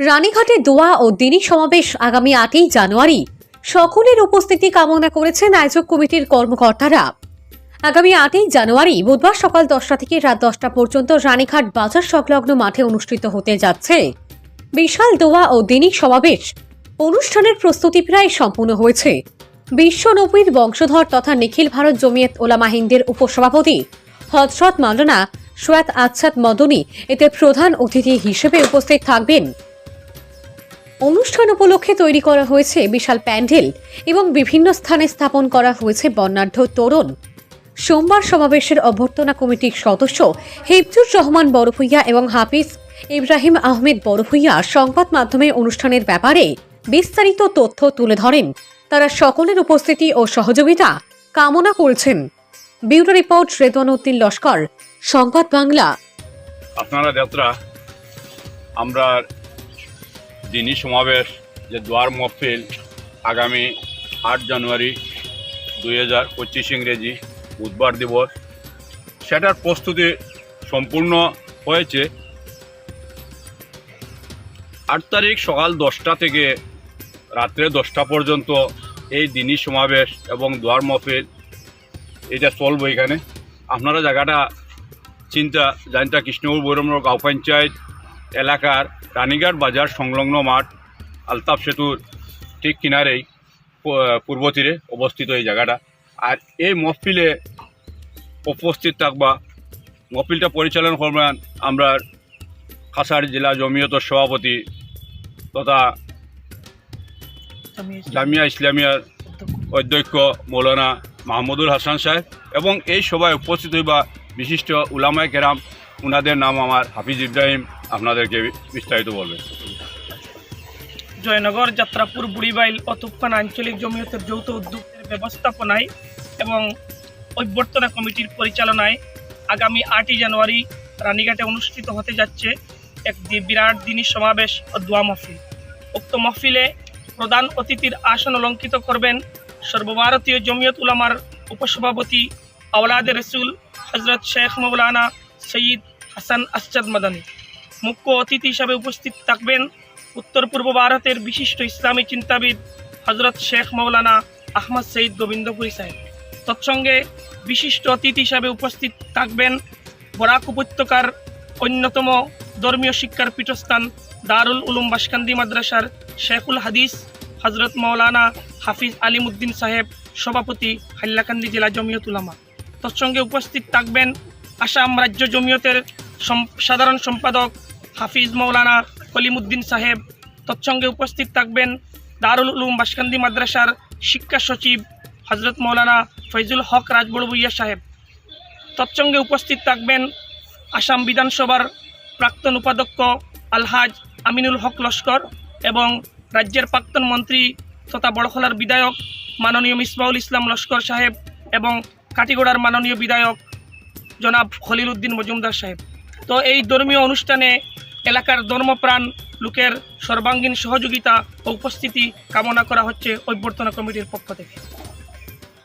রানীঘাটে দোয়া ও দিনী সমাবেশ আগামী আটই জানুয়ারি। সকলের উপস্থিতি কামনা করেছেন আয়োজক কমিটির কর্মকর্তারা। আগামী আটই জানুয়ারি বুধবার সকাল দশটা থেকে রাত দশটা পর্যন্ত রানীঘাট বাজার সংলগ্ন মাঠে অনুষ্ঠিত হতে যাচ্ছে। বিশাল দোয়া ও দিনী সমাবেশ অনুষ্ঠানের প্রস্তুতি প্রায় সম্পূর্ণ হয়েছে। বিশ্ব নবীর বংশধর তথা নিখিল ভারত জমিয়ত ওলামা হিন্দের উপসভাপতি হজরত মাওলানা সোয়াত আচ্ছাদ মদনী এতে প্রধান অতিথি হিসেবে উপস্থিত থাকবেন। অনুষ্ঠান উপলক্ষে তৈরি করা হয়েছে বিশাল প্যান্ডেল এবং বিভিন্ন স্থানে স্থাপন করা হয়েছে বর্ণাঢ্য তোরণ। সোমবার সমাবেশের অভ্যর্থনা কমিটির সদস্য হেফজুর রহমান বড়ভূইয়া এবং হাফিজ ইব্রাহিম আহমেদ বড়ভূইয়া সংবাদ মাধ্যমে অনুষ্ঠানের ব্যাপারে বিস্তারিত তথ্য তুলে ধরেন। তারা সকলের উপস্থিতি ও সহযোগিতা কামনা করছেন। Bureau report Redwan Uddin Laskar, Sangbad Bangla. আপনারা যাত্রা, আমরা দিনী সমাবেশ যে দোয়ার মহফিল আগামী আট জানুয়ারি দুই হাজার পঁচিশ ইংরেজি বুধবার দিবস, সেটার প্রস্তুতি সম্পূর্ণ হয়েছে। আট তারিখ সকাল দশটা থেকে রাত্রে দশটা পর্যন্ত এই দিনী সমাবেশ এবং দোয়ার মহফিল, এটা চলবে এখানে। আপনারা জায়গাটা চিন্তা, জানতা কৃষ্ণপুর বৈরমর গাঁও পঞ্চায়েত এলাকার রানীঘাট বাজার সংলগ্ন মাঠ আলতাফ সেতুর ঠিক কিনারেই পূর্ব তীরে অবস্থিত এই জায়গাটা। আর এই মহফিলে উপস্থিত থাকবা মহফিলটা পরিচালনা করবেন আমরা কাছাড় জেলা জমিয়তর সভাপতি তথা জামিয়া ইসলামিয়ার অধ্যক্ষ। মৌলানা মাহমুদুল হাসান সাহেব এবং এই সভায় উপস্থিত হইবা বিশিষ্ট উলামায় কেরাম ওনাদের নাম আমার হাফিজ ইব্রাহিম আপনাদেরকে বিস্তারিত বলবেন জয়নগর, যাত্রাপুর, বুড়িবাইল তুফান আঞ্চলিক জমিয়তের যৌথ উদ্যোগের ব্যবস্থাপনায় এবং অভ্যর্থনা কমিটির পরিচালনায় আগামী আটই জানুয়ারি রানীঘাটে অনুষ্ঠিত হতে যাচ্ছে এক বিরাট দিনী সমাবেশ ও দোয়া মহফিল। উক্ত মহফিলে প্রধান অতিথির আসন অলঙ্কিত করবেন সর্বভারতীয় জমিয়ত উলামার উপসভাপতি আওলাদ রসুল হজরত শেখ মৌলানা সঈদ হাসান আসজাদ মাদানী। মুখ্য অতিথি হিসাবে উপস্থিত থাকবেন উত্তর পূর্ব ভারতের বিশিষ্ট ইসলামী চিন্তাবিদ হজরত শেখ মৌলানা আহমদ সঈদ গোবিন্দপুরী সাহেব। তৎসঙ্গে বিশিষ্ট অতিথি হিসাবে উপস্থিত থাকবেন বরাক উপত্যকার অন্যতম ধর্মীয় শিক্ষার পীঠস্থান দারুল উলুম বাসকান্দি মাদ্রাসার শেখুল হাদিস হজরত মৌলানা হাফিজ আলিমুদ্দিন সাহেব, সভাপতি হাইলাকান্দি জেলা জমিয়ত উলামা। তৎসঙ্গে উপস্থিত থাকবেন আসাম রাজ্য জমিয়তের সাধারণ সম্পাদক হাফিজ মৌলানা কলিমুদ্দিন সাহেব তৎসঙ্গে উপস্থিত থাকবেন দারুল উলুম বাসকান্দি মাদ্রাসার শিক্ষা সচিব হজরত মৌলানা ফৈজুল হক রাজবড়বুইয়া সাহেব। তৎসঙ্গে উপস্থিত থাকবেন আসাম বিধানসভার প্রাক্তন উপাধ্যক্ষ আলহাজ আমিনুল হক লস্কর এবং রাজ্যের প্রাক্তন মন্ত্রী তথা বড়খলার বিধায়ক মাননীয় মিসবাউল ইসলাম লস্কর সাহেব এবং কাটিগড়ার মাননীয় বিধায়ক জনাব খলিল উদ্দিন মজুমদার সাহেব। তো এই ধর্মীয় অনুষ্ঠানে এলাকার ধর্মপ্রাণ লোকের সর্বাঙ্গীন সহযোগিতা ও উপস্থিতি কামনা করা হচ্ছে অভ্যর্থনা কমিটির পক্ষ থেকে।